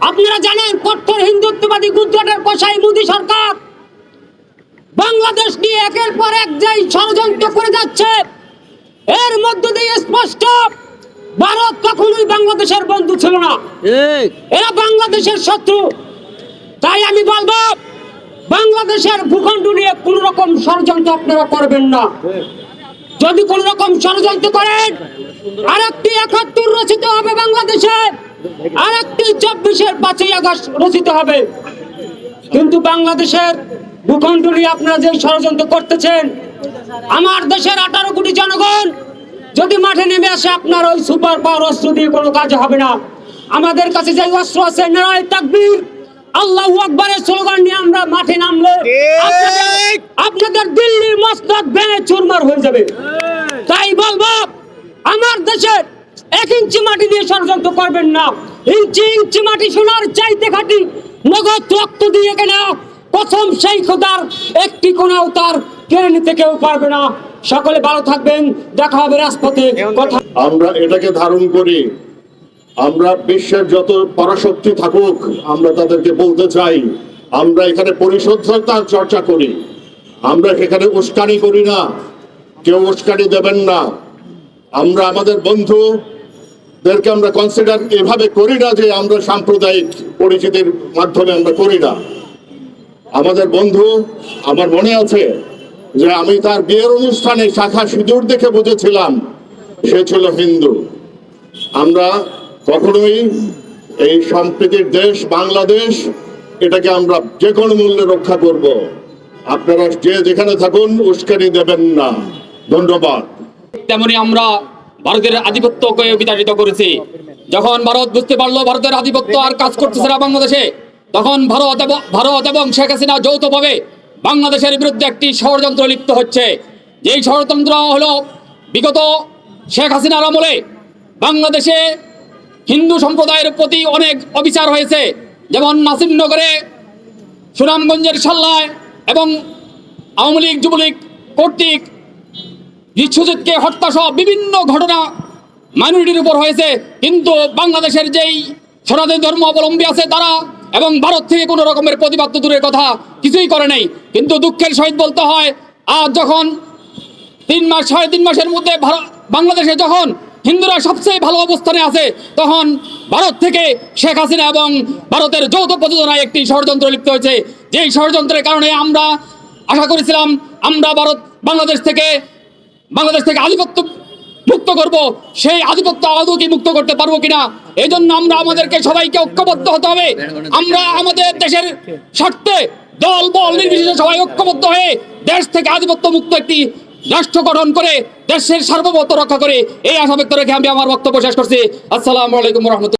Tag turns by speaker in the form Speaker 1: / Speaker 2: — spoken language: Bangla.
Speaker 1: আপনারা জানেন কট্টর হিন্দুত্ববাদী গুজরাটের কষাই মোদী সরকার বাংলাদেশ নিয়ে একের পর এক যেই ষড়যন্ত্র করে যাচ্ছে এর মধ্য দিয়ে স্পষ্ট ভারত কখনোই বাংলাদেশের বন্ধু ছিল না। এরা বাংলাদেশের শত্রু। তাই আমি বলব বাংলাদেশের ভূখণ্ড নিয়ে কোন রকম ষড়যন্ত্র আপনারা করবেন না। যদি কোন রকম ষড়যন্ত্র করেন আর একটি একাত্তর রচিত হবে বাংলাদেশে। আর একটি চব্বিশের পাঁচই আগস্ট রচিত হবে। কিন্তু বাংলাদেশের ভূখণ্ড নিয়ে আপনারা যে ষড়যন্ত্র করতেছেন আমার দেশের আঠারো কোটি জনগণ যদি মাঠে নেমে আসে আপনার ওই সুপার পাওয়ার অস্ত্র দিয়ে কোনো কাজ হবে না। আমাদের কাছে যে অস্ত্র আছে নারায় তাকবীর আল্লাহ আকবরের স্লোগান নিয়ে আমরা মাঠে নামলে আপনাদের- আপনাদের দিল্লির মস্তক ভেঙে চুরমার হয়ে যাবে। তাই বলব আমার দেশের এক ইঞ্চি মাটি দিয়ে ষড়যন্ত্র করবেন না। ইঞ্চি ইঞ্চি মাটি সোনার চাইতে খাটি নগদ রক্ত দিয়ে কেনা প্রথম সেই খোদার একটি কোনাও তার কেড়ে নিতে কেউ পারবে না। সকলে ভালো থাকবেন, দেখা হবে রাজপথে। কথা
Speaker 2: আমরা এটাকে ধারণ করি, আমরা বিশ্বের যত পরাশক্তি থাকুক, আমরা তাদেরকে বলতে চাই, আমরা এখানে পরিশুদ্ধতার চর্চা করি, আমরা সেখানে উস্কানি করি না, কেউ উস্কানি দেবেন না। আমরা আমাদের বন্ধুদেরকে আমরা কনসিডার এভাবে করি না যে আমরা সাম্প্রদায়িক পরিচিতির মাধ্যমে আমরা করি না। আমাদের বন্ধু, আমার মনে আছে যে আমি তার বিয়ের অনুষ্ঠানে শাখা সিঁদুর দেখে বুঝেছিলাম, সে ছিল হিন্দু। আমরা কখনোই এই সম্প্রীতির দেশ, বাংলাদেশ, এটাকে আমরা যে কোনো মূল্যে রক্ষা করব। আপনারা যে যেখানে থাকুন, উস্কানি দেবেন না। ধন্যবাদ।
Speaker 3: তেমনি আমরা ভারতের আধিপত্যকে বিতাড়িত করেছে। যখন ভারত বুঝতে পারল ভারতের আধিপত্য আর কাজ করতেছে না বাংলাদেশে, তখন ভারত এবং ভারত এবং শেখ হাসিনা যৌথভাবে বাংলাদেশের বিরুদ্ধে একটি ষড়যন্ত্র লিপ্ত হচ্ছে। যেই ষড়যন্ত্র হলো বিগত শেখ হাসিনার আমলে বাংলাদেশে হিন্দু সম্প্রদায়ের প্রতি অনেক অবিচার হয়েছে। যেমন নাসিমনগরে, সুনামগঞ্জের সাল্লায় এবং আওয়ামী লীগ, যুবলীগ কর্তৃক বিশ্বজিৎকে হত্যা সহ বিভিন্ন ঘটনা মাইনরিটির উপর হয়েছে। কিন্তু বাংলাদেশের যেই সনাতন ধর্ম অবলম্বী আছে তারা এবং ভারত থেকে কোনো রকমের প্রতিবাদ দূরের কথা কিছুই করে নাই। কিন্তু দুঃখের সহিত বলতে হয়, আজ যখন তিন মাস, সাড়ে তিন মাসের মধ্যে বাংলাদেশে যখন হিন্দুরা সবচেয়ে ভালো অবস্থানে আছে, তখন ভারত থেকে শেখ হাসিনা এবং ভারতের যৌথ প্রযোজনায় একটি ষড়যন্ত্র লিপ্ত হয়েছে। যেই ষড়যন্ত্রের কারণে আমরা আশা করেছিলাম, আমরা ভারত, বাংলাদেশ থেকে বাংলাদেশ থেকে আধিপত্য মুক্ত করব, সেই আধিপত্য আদৌ কি মুক্ত করতে পারব কিনা এই জন্য আমরা আমাদেরকে সবাইকে ঐক্যবদ্ধ হতে হবে। আমরা আমাদের দেশের স্বার্থে দল, বল নির্বিশেষে সবাই ঐক্যবদ্ধ হয়ে দেশ থেকে আধিপত্য মুক্ত একটি রাষ্ট্র গঠন করে, দেশের সার্বভৌমত্ব রক্ষা করে, এই আশা ব্যক্ত রেখে আমি আমার বক্তব্য শেষ করছি। আসসালামু আলাইকুম রহমতুল্লাহ।